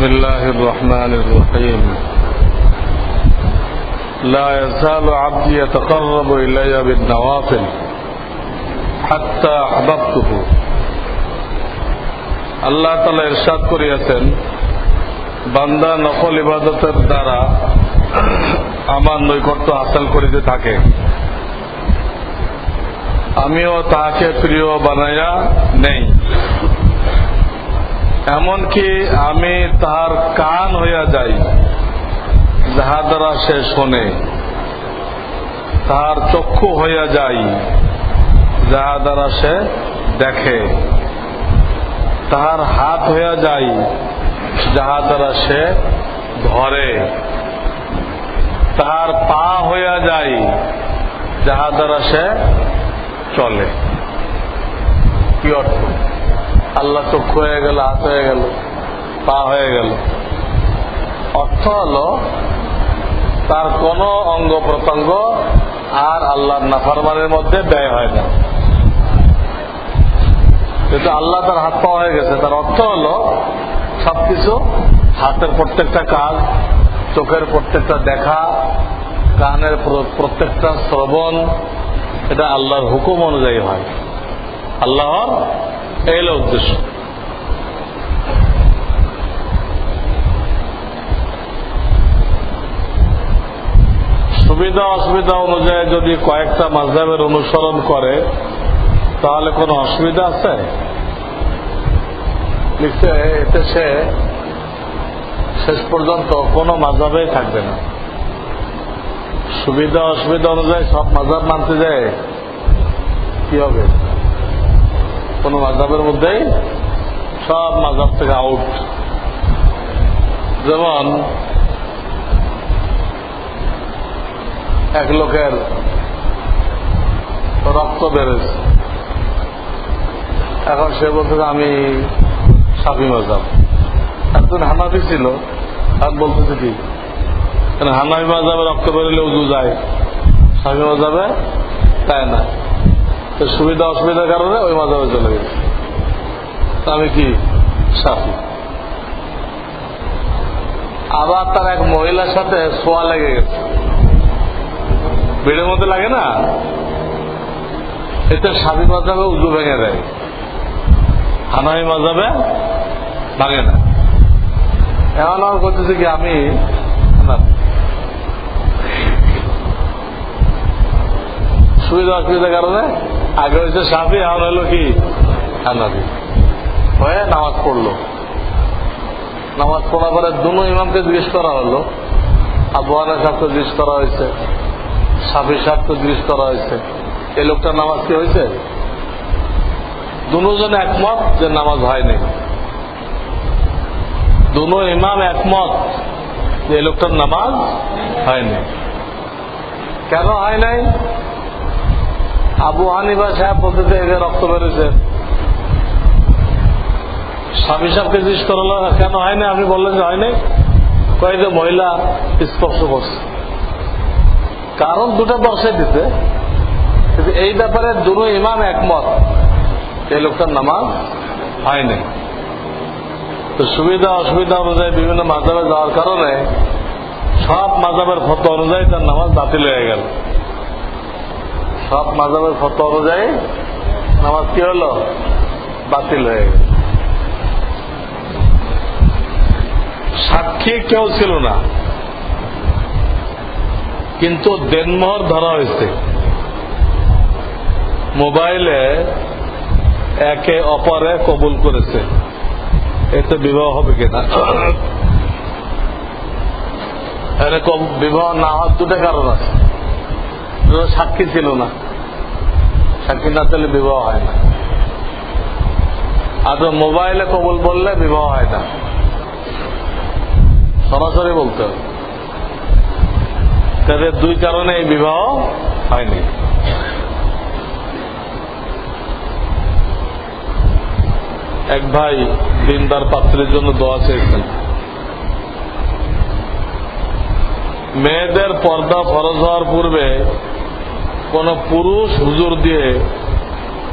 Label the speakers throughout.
Speaker 1: بسم الله الرحمن الرحيم لا يزال عبدي يتقرب إلي بالنوافل حتى أحببته আল্লাহ তালা ইরশাদ করিয়াছেন বান্দা নকল ইবাদতের দ্বারা আমার নৈকট্য হাসিল করিতে থাকে আমিও তাহাকে প্রিয় বানাইয়া নেই এমনকি আমি তাহার কান হইয়া যাই, যাহা দ্বারা সে শোনে। তাহার চক্ষু হইয়া যাই, যাহা দ্বারা সে দেখে। তাহার হাত হইয়া যাই, যাহা দ্বারা সে ধরে। তাহার পা হইয়া যাই, যাহা দ্বারা সে চলে। কি অর্থ? আল্লাহ চক্ষু হয়ে গেল, হাত হয়ে গেল, পা হয়ে গেল। অর্থ হল, তার কোন অঙ্গ প্রত্যঙ্গ আর আল্লাহর নাফারমানের মধ্যে ব্যয় হয় না। কিন্তু আল্লাহ তার হাত পা হয়ে গেছে, তার অর্থ হল, সবকিছু হাতের প্রত্যেকটা কাজ, চোখের প্রত্যেকটা দেখা, কানের প্রত্যেকটা শ্রবণ, এটা আল্লাহর হুকুম অনুযায়ী হয়। আল্লাহর এই উদ্দেশ্য। সুবিধা, অসুবিধা অনুযায়ী যদি কয়েকটা মাঝহের অনুসরণ করে, তাহলে কোনো অসুবিধা আছে? এতে সে শেষ পর্যন্ত কোনো মাঝাবেই থাকবে না। সুবিধা, অসুবিধা অনুযায়ী সব মাঝাব মানতে যায়। কি হবে? কোন মাঝাবের মধ্যেই সব মাঝাব থেকে আউট যেমন এক লোকের রক্ত বেড়েছে এখন সে বলতে আমি সাফি মজাব একজন হানাফি ছিল আর বলতেছে কি হানাফি মাজাবে রক্ত বেরোলে উজু যায়, সাফি মজাবে তাই না। সুবিধা অসুবিধার কারণে ওই মাজাবে চলে গেছে। আমি কি সাফি আবার তার এক মহিলার সাথে সোয়া লেগে গেছে। বেড়ের মধ্যে লাগে না? এতে সাফি মাজাবে উজু ভেঙে দেয়। হানামি মাজাবে ভাঙে না। এমন আমার করতেছে কি আমি? সুবিধা অসুবিধার কারণে আগে হয়েছে, সাফি আর হলো কি? হানাবি হয়ে নামাজ পড়ল। নামাজ পড়ার পরে দুনো ইমামকে জিজ্ঞেস করা হলো। আবু আনা সাহেবকে জিজ্ঞেস করা হয়েছে। সাফি সাহেবকে জিজ্ঞেস করা হয়েছে। এই লোকটার নামাজ কি হয়েছে? দুজন একমত যে নামাজ হয়নি। দুনো ইমাম একমত যে লোকটার নামাজ হয়নি। কেন হয় নাই? আবু হানিবা সাহেব বলতেছে এদের রক্ত বেড়েছে স্বামী সাহেবকে জিজ্ঞেস করল, কেন হয়নি আপনি বললেন যে হয়নি কয়েক মহিলা স্পর্শ করছে। কারণ দুটো দর্শাই দিতে কিন্তু এই ব্যাপারে দুনো ইমাম একমত, এই লোকটার নামাজ হয়নি তো সুবিধা, অসুবিধা অনুযায়ী বিভিন্ন মাজাবে যাওয়ার কারণে সব মাজাবের ফটো অনুযায়ী তার নামাজ বাতিল হয়ে গেল। সব মাজাবের ফটো অনুযায়ী নামাজ কি হলো? বাতিল হয়ে গেল। সাক্ষী কেউ ছিল না। কিন্তু দেনমোহর ধরা হয়েছে। মোবাইলে একে অপরে কবুল করেছে। এতে বিবাহ হবে কিনা? বিবাহ না হওয়ার দুটো কারণ আছে। সাক্ষী ছিল না। সাক্ষী না থাকলে বিবাহ হয় না। আর মোবাইলে কবুল বললে বিবাহ হয় না। সরাসরি বলতে হবে। দুই কারণে এই বিবাহ হয়নি। এক ভাই দিনদার পাত্রের জন্য দোয়া চেয়েছেন। মেয়েদের পর্দা ফরজ হওয়ার পূর্বে কোন পুরুষ হুজুর দিয়ে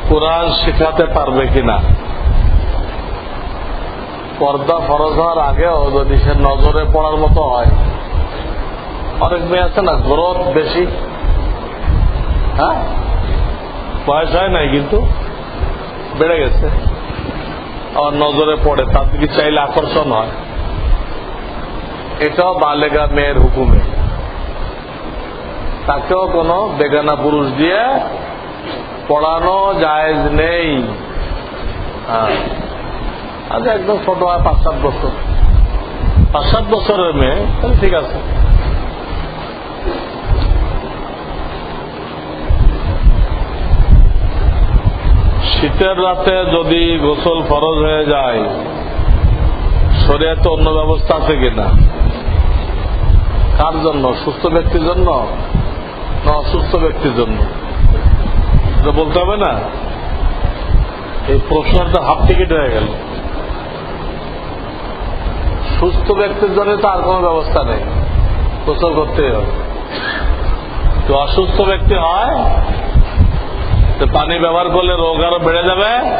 Speaker 1: কোরআন শেখাতে পারবে কিনা? পর্দা ফরজ হওয়ার আগেও যদি সে নজরে পড়ার মতো হয়। অনেক মেয়ে আছে না, গ্রোথ বেশি। হ্যাঁ? বয়স হয় নাই কিন্তু, বেড়ে গেছে। আর নজরে পড়ে, তার দিকে চাইলে আকর্ষণ হয়। এটাও বালেগা মেয়ের হুকুমে। তাকেও কোনো বেগানা পুরুষ দিয়ে পড়ানো জায়েজ নেই। হ্যাঁ। আচ্ছা একদম ছোট হয় পাঁচ সাত বছর। পাঁচ সাত বছরের মেয়ে ঠিক আছে। শীতের রাতে যদি গোসল ফরজ হয়ে যায়, শরীয়তে অন্য ব্যবস্থা আছে কিনা? কার জন্য? সুস্থ ব্যক্তির জন্য? না, অসুস্থ ব্যক্তির জন্য। বলতে হবে না। এই প্রশ্নটা হাফ টিকিট হয়ে গেল। সুস্থ ব্যক্তির জন্য তো আর কোনো ব্যবস্থা নেই। গোসল করতেই হবে। তো অসুস্থ ব্যক্তি হয়, তো পানি ব্যবহার করলে রোগ আরও বেড়ে যাবে।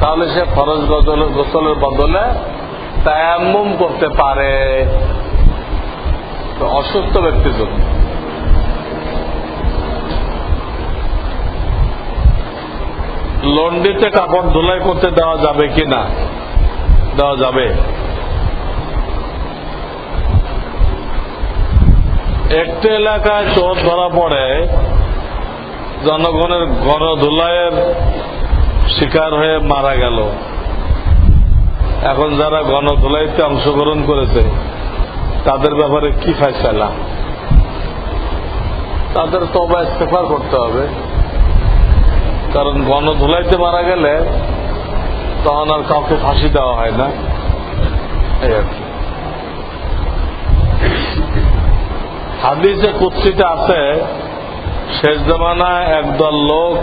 Speaker 1: তাহলে সে ফরজ গজলের গোসলের বদলে তায়াম্মুম করতে পারে। অসুস্থ ব্যক্তির জন্য। লন্ডিতে কাপড় ধুলাই করতে দেওয়া যাবে কি না? দেওয়া যাবে। একটি এলাকায় চোর ধরা পড়ে, জনগণের গণধুলাইয়ের শিকার হয়ে মারা গেল। এখন যারা গণধুলাইতে অংশগ্রহণ করেছে, তাদের ব্যাপারে কি ফাইসালা তাদের তবা ইস্তেফার করতে হবে। কারণ গণধুলাইতে মারা গেলে তখন আর কাউকে ফাঁসি দেওয়া হয় না। এই আর কি। হাদিসে আছে, শেষ জমানায় একদল লোক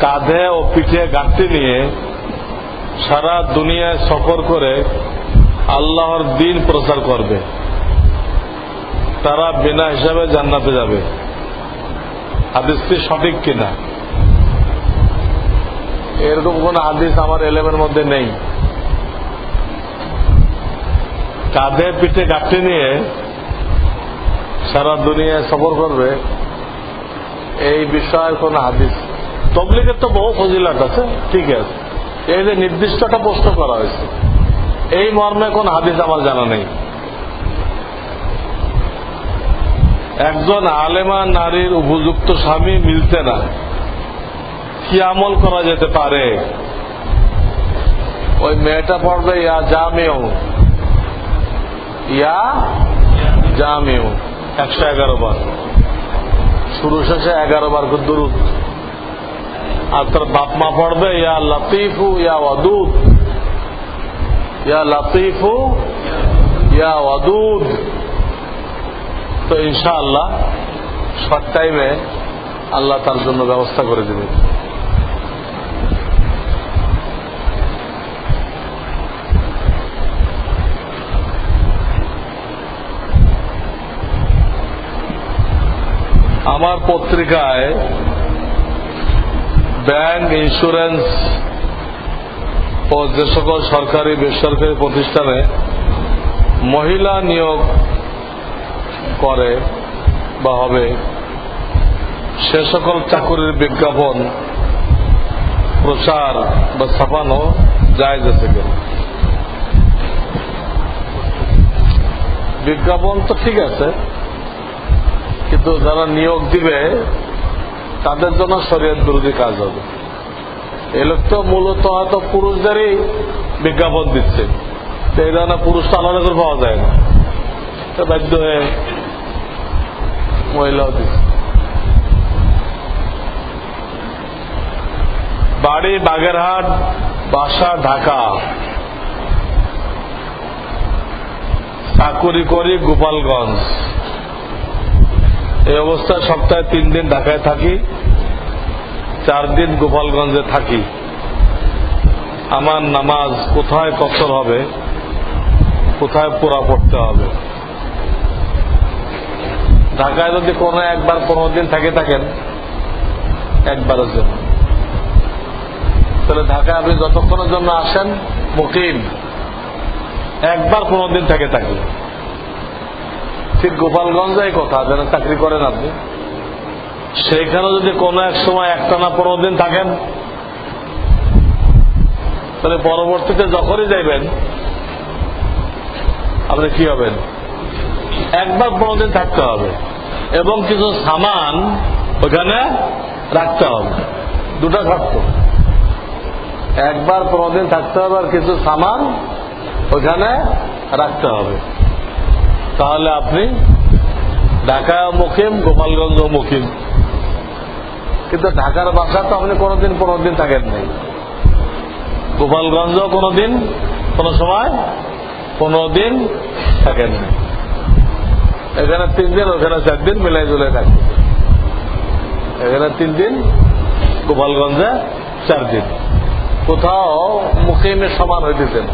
Speaker 1: কাঁধে ও পিঠে গাঁটটি নিয়ে সারা দুনিয়ায় সফর করে আল্লাহর দিন প্রচার করবে। তারা বিনা হিসাবে জান্নাতে যাবে। হাদিসটি সঠিক কিনা? এরকম কোন হাদিস আমার এলেমের মধ্যে নেই। কাঁধে পিঠে গাঁটটি নিয়ে সারা দুনিয়ায় সফর করবে এই বিষয়ের কোন হাদিস? তবলিগের তো বহু ফজিলাট আছে ঠিক আছে। এই যে নির্দিষ্টটা প্রশ্ন করা হয়েছে এই মর্মে কোন হাদিস আমার জানা নেই। একজন আলেমা নারীর উপযুক্ত স্বামী মিলতে না। কি আমল করা যেতে পারে? ওই মেয়েটা পড়বে, ইয়া জামেও ইয়া জামেও একশো এগারো বার। শুরু শেষে এগারো বার দুরুদ। আর তার বাপ মা পড়বে, ইয়া লতিফু, ইয়া ওয়াদুদ। ইয়া লতিফু, ইয়া ওয়াদুদ। তো ইনশাআল্লাহ শর্ট টাইমে আল্লাহ তার জন্য ব্যবস্থা করে দেবে। আমার পত্রিকায় ব্যাংক ইন্স্যুরেন্স ও যে সকল সরকারি বেসরকারি প্রতিষ্ঠানে মহিলা নিয়োগ করে বা হবে। সে সকল চাকুরির বিজ্ঞাপন, প্রচার বা ছাপানো যায় যেতে গেল বিজ্ঞাপন তো ঠিক আছে, কিন্তু যারা নিয়োগ দিবে, তাদের জন্য শরীয়ত বিরোধী কাজ হবে। এই লোক তো মূলত হয়তো পুরুষদেরই বিজ্ঞাপন দিচ্ছে। এই ধরনের পুরুষ তো আলাদা করে পাওয়া যায় না। বাধ্য হয়ে মহিলাও বাড়ি বাগেরহাট, বাসা ঢাকা। চাকুরি করি গোপালগঞ্জ। এই অবস্থায় সপ্তাহে তিন দিন ঢাকায় থাকি, চার দিন গোপালগঞ্জে থাকি। আমার নামাজ কোথায় কসর হবে, কোথায় পোড়া পড়তে হবে? ঢাকায় যদি কোনো একবার পনেরো দিন থেকে থাকেন, একবারের জন্য। তাহলে ঢাকায় আপনি যতক্ষণের জন্য আসেন, মুকিম, একবার পনেরো দিন থেকে থাকবে ঠিক গোপালগঞ্জে এই কথা, যেন চাকরি করেন আপনি। সেইখানে যদি কোনো এক সময় একটানা পনেরো দিন থাকেন, তাহলে পরবর্তীতে যখনই যাইবেন, আপনি কি হবেন? একবার দিন থাকতে হবে। এবং কিছু সামান ওখানে রাখতে হবে। দুটো থাকতো একবার পনেরো দিন থাকতে হবে আর কিছু সামান ওখানে রাখতে হবে। তাহলে আপনি ঢাকা মুখিম গোপালগঞ্জ মুখিম কিন্তু ঢাকার বাসা তো আপনি কোনোদিন পনেরো দিন থাকেন নাই। গোপালগঞ্জ কোনোদিন কোন সময় পনেরো দিন থাকেন নাই। এখানে তিন দিন ওখানে চার দিন মিলাই জুলাই থাকবে এখানে তিন দিন গোপালগঞ্জে চার দিন কোথাও মুখিমের সমান হইতেছেন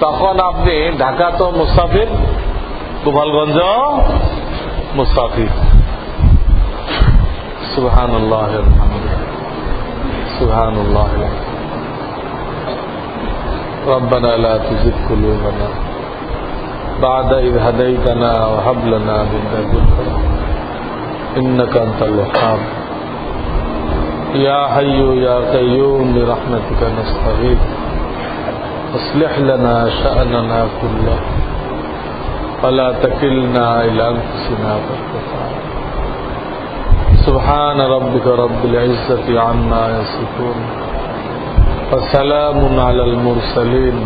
Speaker 1: তখন আপনি ঢাকা তো মুস্তাফির গোপালগঞ্জ মুস্তাফির সুহান সুহান ربنا لا تزغ قلوبنا بعد إذ هديتنا وهب لنا من لدنك إنك أنت الوهاب. يا حي يا قيوم برحمتك نستغيث. أصلح لنا شأننا كله. ولا تكلنا إلى أنفسنا طرفة سبحان ربك رب العزة عما يصفون. وسلام على المرسلين.